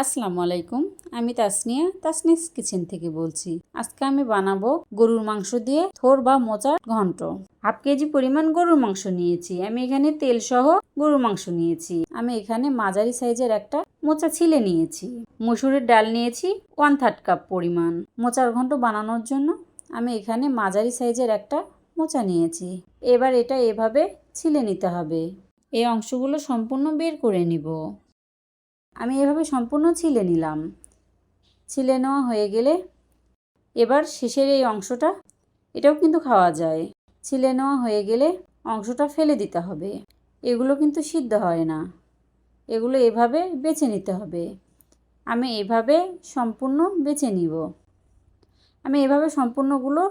আসসালামু আলাইকুম, আমি তাসনিয়া, তাসনিস কিচেন থেকে বলছি। আজকে আমি বানাবো গরুর মাংস দিয়ে থোর বা মোচার ঘন্ট। হাফ কেজি পরিমাণ গরুর মাংস নিয়েছি। আমি এখানে তেল সহ গরুর মাংস নিয়েছি। আমি এখানে মাঝারি সাইজের একটা মোচা ছিলে নিয়েছি। মসুরের ডাল নিয়েছি ওয়ান থার্ড কাপ পরিমাণ। মোচার ঘন্ট বানানোর জন্য আমি এখানে মাঝারি সাইজের একটা মোচা নিয়েছি। এবার এটা এভাবে ছিলে নিতে হবে। এই অংশগুলো সম্পূর্ণ বের করে নিব। আমি এভাবে সম্পূর্ণ ছিলে নিলাম। ছিলে নেওয়া হয়ে গেলে এবার শেষের এই অংশটা, এটাও কিন্তু খাওয়া যায়। ছিলে নেওয়া হয়ে গেলে অংশটা ফেলে দিতে হবে। এগুলো কিন্তু সিদ্ধ হয় না। এগুলো এভাবে বেছে নিতে হবে। আমি এভাবে সম্পূর্ণ বেছে নিব। আমি এভাবে সম্পূর্ণগুলো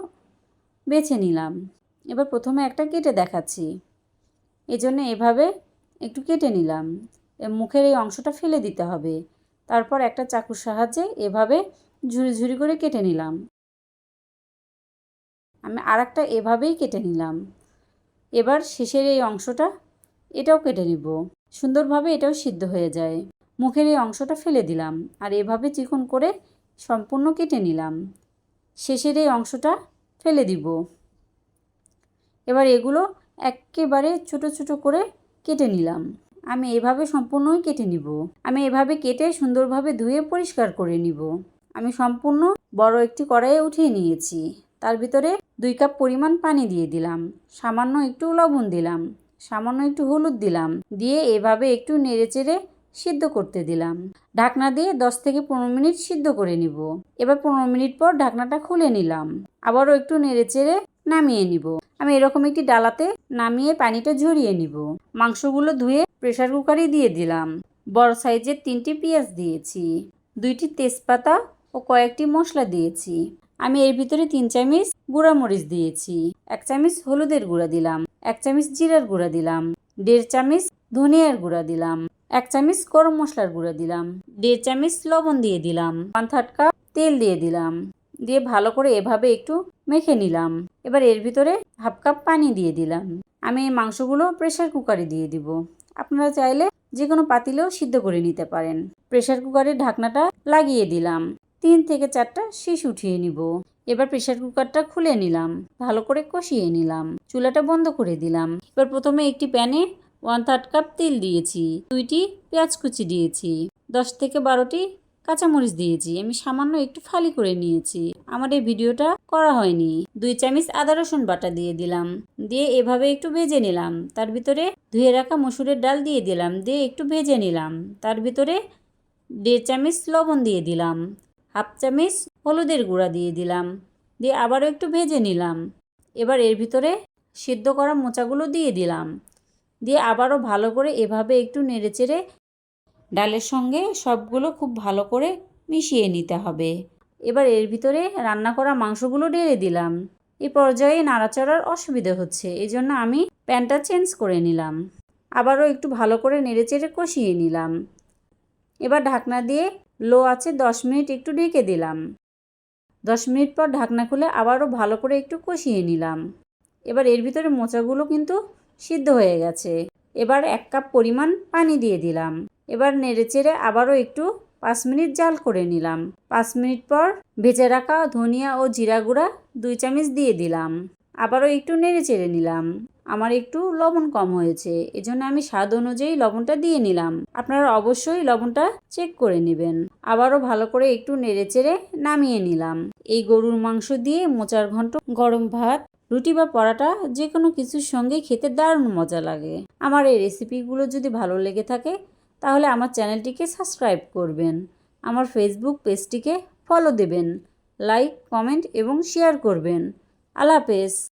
বেছে নিলাম। এবার প্রথমে একটা কেটে দেখাচ্ছি। এজন্য এভাবে একটু কেটে নিলাম। মুখের এই অংশটা ফেলে দিতে হবে। তারপর একটা চাকুর সাহায্যে এভাবে ঝুরি ঝুরি করে কেটে নিলাম। আমি আর একটা এভাবেই কেটে নিলাম। এবার শেষের এই অংশটা এটাও কেটে নিব। সুন্দরভাবে এটাও সিদ্ধ হয়ে যায়। মুখের এই অংশটা ফেলে দিলাম আর এভাবে চিকন করে সম্পূর্ণ কেটে নিলাম। শেষের এই অংশটা ফেলে দিব। এবার এগুলো একেবারে ছোট ছোট করে কেটে নিলাম। আমি এভাবে সম্পূর্ণই কেটে নিব। আমি এভাবে কেটে সুন্দরভাবে ধুয়ে পরিষ্কার করে নিব। আমি সম্পূর্ণ বড় একটি কড়াইয়ে উঠিয়ে নিয়েছি। তার ভিতরে দুই কাপ পরিমাণ পানি দিয়ে দিলাম। সামান্য একটু লবণ দিলাম। সামান্য একটু হলুদ দিলাম। দিয়ে এভাবে একটু নেড়েচেড়ে সিদ্ধ করতে দিলাম। ঢাকনা দিয়ে দশ থেকে পনেরো মিনিট সিদ্ধ করে নিব। এবার পনেরো মিনিট পর ঢাকনাটা খুলে নিলাম। আবারও একটু নেড়েচেড়ে নামিয়ে নিব। আমি এরকম একটি ডালাতে নামিয়ে পানিটা ঝরিয়ে নিব। মাংসগুলো ধুয়ে প্রেশার কুকারে দিয়ে দিলাম। বড় সাইজের তিনটি পেঁয়াজ দিয়েছি, দুইটি তেজপাতা ও কয়েকটি মশলা দিয়েছি। আমি এর ভিতরে তিন চামচ গুঁড়া মরিচ দিয়েছি, এক চামচ হলুদের গুঁড়া দিলাম, এক চামচ জিরার গুঁড়া দিলাম, দেড় চামচ ধনিয়ার গুঁড়া দিলাম, এক চামচ গরম মশলার গুঁড়া দিলাম, দেড় চামচ লবণ দিয়ে দিলাম ওয়ান থার্ড কাপ তেল দিয়ে দিলাম। দিয়ে ভালো করে এভাবে একটু মেখে নিলাম। এবার এর ভিতরে হাফ কাপ পানি দিয়ে দিলাম। আমি এই মাংসগুলো প্রেশার কুকারে দিয়ে দিব। আপনারা চাইলে যে কোনো পাতিলেও সিদ্ধ করে নিতে পারেন। প্রেশার কুকারের ঢাকনাটা লাগিয়ে দিলাম। তিন থেকে চারটা শীষ উঠিয়ে নিব। এবার প্রেশার কুকারটা খুলে নিলাম। ভালো করে কষিয়ে নিলাম। চুলাটা বন্ধ করে দিলাম। এবার প্রথমে একটি প্যানে ওয়ান থার্ড কাপ তেল দিয়েছি। দুইটি পেঁয়াজ কুচি দিয়েছি। দশ থেকে বারোটি কাঁচামরিচ দিয়েছি, আমি সামান্য একটু ফালি করে নিয়েছি। আমার এই ভিডিওটা করা হয়নি। দুই চামচ আদা রসুন বাটা দিয়ে দিলাম। দিয়ে এভাবে একটু ভেজে নিলাম। তার ভিতরে ধুয়ে রাখা মসুরের ডাল দিয়ে দিলাম। দিয়ে একটু ভেজে নিলাম। তার ভিতরে দেড় চামচ লবণ দিয়ে দিলাম। হাফ চামচ হলুদের গুঁড়া দিয়ে দিলাম। দিয়ে আবারও একটু ভেজে নিলাম। এবার এর ভিতরে সিদ্ধ করা মোচাগুলো দিয়ে দিলাম। দিয়ে আবারও ভালো করে এভাবে একটু নেড়েচেড়ে ডালের সঙ্গে সবগুলো খুব ভালো করে মিশিয়ে নিতে হবে। এবার এর ভিতরে রান্না করা মাংসগুলো ঢেলে দিলাম। এই পর্যায়ে নাড়াচাড়ার অসুবিধা হচ্ছে এই জন্য আমি প্যানটা চেঞ্জ করে নিলাম। আবারও একটু ভালো করে নেড়েচেড়ে কষিয়ে নিলাম। এবার ঢাকনা দিয়ে লো আছে দশ মিনিট একটু ঢেকে দিলাম। দশ মিনিট পর ঢাকনা খুলে আবারও ভালো করে একটু কষিয়ে নিলাম। এবার এর ভিতরে মোচাগুলো কিন্তু সিদ্ধ হয়ে গেছে। এবার এক কাপ পরিমাণ পানি দিয়ে দিলাম। এবার নেড়েচেড়ে আবারও একটু পাঁচ মিনিট জাল করে নিলাম। পাঁচ মিনিট পর ভেজে রাখা ধনিয়া ও জিরা গুঁড়া দুই চামচ দিয়ে দিলাম। আবারও একটু নেড়ে চেড়ে নিলাম। আমার একটু লবণ কম হয়েছে, এজন্য আমি স্বাদ অনুযায়ী লবণটা দিয়ে নিলাম। আপনারা অবশ্যই লবণটা চেক করে নেবেন। আবারও ভালো করে একটু নেড়ে চেড়ে নামিয়ে নিলাম। এই গরুর মাংস দিয়ে মোচার ঘন্ট, গরম ভাত, রুটি বা পরাটা যে কোনো কিছুর সঙ্গে খেতে দারুণ মজা লাগে। আমার এই রেসিপিগুলো যদি ভালো লেগে থাকে তাহলে আমার চ্যানেলটিকে সাবস্ক্রাইব করবেন, আমার ফেসবুক পেজটিকে ফলো দেবেন লাইক কমেন্ট এবং শেয়ার করবেন। হাফেজ।